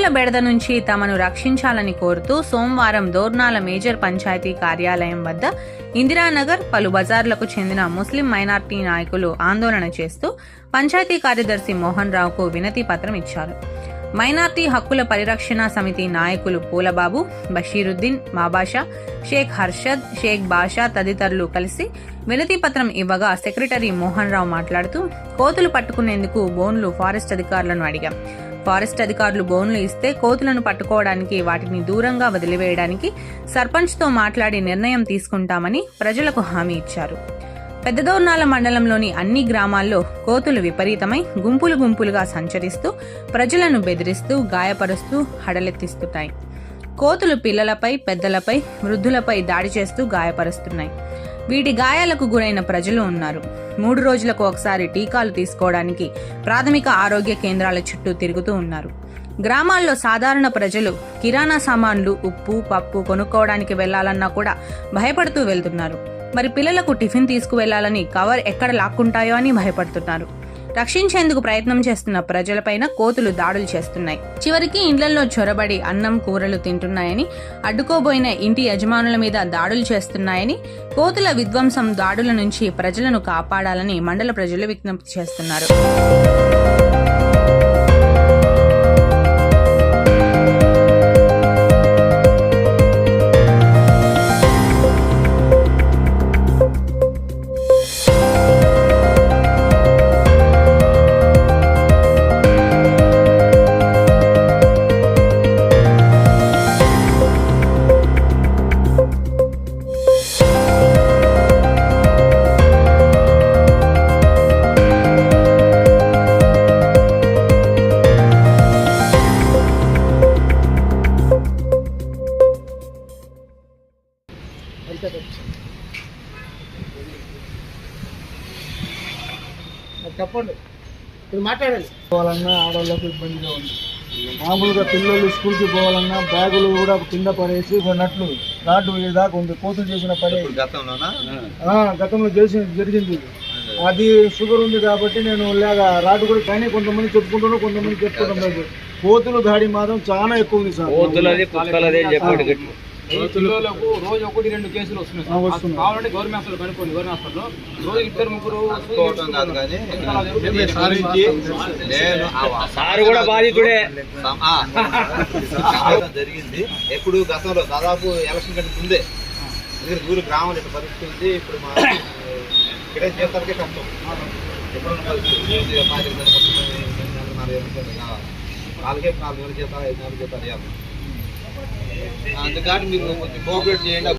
రైతుల బెడద నుంచి తమను రక్షించాలని కోరుతూ సోమవారం దోర్నాల మేజర్ పంచాయతీ కార్యాలయం వద్ద ఇందిరానగర్ పలు బజార్లకు చెందిన ముస్లిం మైనార్టీ నాయకులు ఆందోళన చేస్తూ పంచాయతీ కార్యదర్శి మోహన్ రావుకు వినతి పత్రం ఇచ్చారు. మైనార్టీ హక్కుల పరిరక్షణ సమితి నాయకులు పూలబాబు బషీరుద్దీన్ మాబాషా షేక్ హర్షద్ షేక్ బాషా తదితరులు కలిసి వినతి పత్రం ఇవ్వగా సెక్రటరీ మోహన్ రావు మాట్లాడుతూ కోతులు పట్టుకునేందుకు బోన్లు ఫారెస్ట్ అధికారులను అడిగాం. ఫారెస్ట్ అధికారులు బోన్లు ఇస్తే కోతులను పట్టుకోవడానికి వాటిని దూరంగా వదిలివేయడానికి సర్పంచ్తో మాట్లాడి నిర్ణయం తీసుకుంటామని ప్రజలకు హామీ ఇచ్చారు. పెద్దదోర్నాల మండలంలోని అన్ని గ్రామాల్లో కోతులు విపరీతమై గుంపులు గుంపులుగా సంచరిస్తూ ప్రజలను బెదిరిస్తూ గాయపరుస్తూ హడలెత్తిస్తుంటాయి. కోతులు పిల్లలపై పెద్దలపై వృద్ధులపై దాడి చేస్తూ గాయపరుస్తున్నాయి. వీటి గాయాలకు గురైన ప్రజలు ఉన్నారు. మూడు రోజులకు ఒకసారి టీకాలు తీసుకోవడానికి ప్రాథమిక ఆరోగ్య కేంద్రాల చుట్టూ తిరుగుతూ ఉన్నారు. గ్రామాల్లో సాధారణ ప్రజలు కిరాణా సామాన్లు ఉప్పు పప్పు కొనుక్కోవడానికి వెళ్ళాలన్నా కూడా భయపడుతూ వెళ్తున్నారు. మరి పిల్లలకు టిఫిన్ తీసుకువెళ్ళాలని కవర్ ఎక్కడ లాక్కుంటాయో అని భయపడుతున్నారు. రక్షించేందుకు ప్రయత్నం చేస్తున్న ప్రజలపైన కోతులు దాడులు చేస్తున్నాయి. చివరికి ఇండ్లలో చొరబడి అన్నం కూరలు తింటున్నాయని అడ్డుకోబోయిన ఇంటి యజమానుల మీద దాడులు చేస్తున్నాయని కోతుల విధ్వంసం దాడుల నుంచి ప్రజలను కాపాడాలని మండల ప్రజలు విజ్ఞప్తి చేస్తున్నారు. చెప్పండి. మీరు మాట్లాడండి. పోవాలన్నా ఆడవాళ్ళకు ఇబ్బందిగా ఉంది. మామూలుగా పిల్లలు స్కూల్కి పోవాలన్నా బ్యాగులు కూడా కింద పడేసి కొన్నట్లు రాడ్డు దాకా ఉంది. కోతులు చేసిన ఆ, గతంలో చేసి జరిగింది అది షుగర్ ఉంది కాబట్టి నేను లేక రాడ్డు కూడా కానీ కొంతమంది చెప్పుకుంటున్నారు కొంతమంది చెప్పుకోవడం లేదు కోతులు దాడి మాత్రం చాలా ఎక్కువ ఉంది సార్. కోతులది కుక్కలది అని చెప్పాడు గట్టి పిల్లలకు రోజు ఒకటి రెండు కేసులు వస్తున్నాయి. కావాలంటే గవర్నమెంట్ హాస్పిటల్ కనుక్కోండి గవర్నమెంట్ హాస్పిటల్లో. రోజు ఇద్దరు ముగ్గురు కాదు కానీ దీన్ని గురించి నేను ఆ సారు కూడా బాధితుడే. జరిగింది. ఎప్పుడు గతంలో దాదాపు ఎలక్షన్ కంటే ముందే. ఎందుకంటే ఊరు గ్రామం ఇట్లా పరిస్థితి ఉంది. ఇప్పుడు మా ఇక్కడే చేస్తానికే కష్టం. ఎనిమిది నెలలు, నాలుగు నెలలు చేస్తారు? ఐదు నెలలు చేస్తారు? అందుకని మీరు కొంచెం కోఆపరేట్ చేయండి.